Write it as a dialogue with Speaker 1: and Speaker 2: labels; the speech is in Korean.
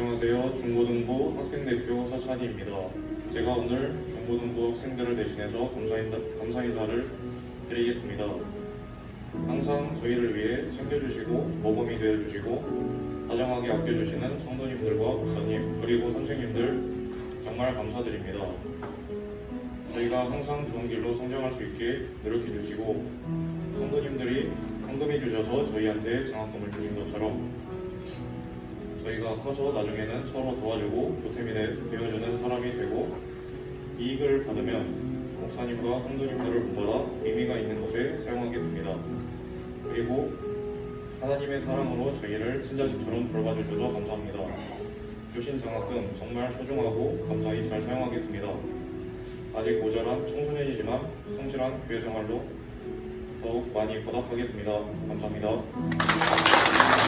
Speaker 1: 안녕하세요. 중고등부 학생대표 서찬희입니다. 제가 오늘 중고등부 학생들을 대신해서 감사, 인사, 감사 인사를 드리겠습니다. 항상 저희를 위해 챙겨주시고 모범이 되어주시고 다정하게 아껴주시는 성도님들과 목사님 그리고 선생님들 정말 감사드립니다. 저희가 항상 좋은 길로 성장할 수 있게 노력해 주시고 성도님들이 헌금해 주셔서 저희한테 장학금을 주신 것처럼 저희가 커서 나중에는 서로 도와주고 되- 되어주는 사람이 되고 이익을 받으면 목사님과 성도님들을 본받아 의미가 있는 곳에 사용하겠습니다. 그리고 하나님의 사랑으로 저희를 친자식처럼 돌봐주셔서 감사합니다. 주신 장학금 정말 소중하고 감사히 잘 사용하겠습니다. 아직 모자란 청소년이지만 성실한 교회 생활로 더욱 많이 보답하겠습니다. 감사합니다.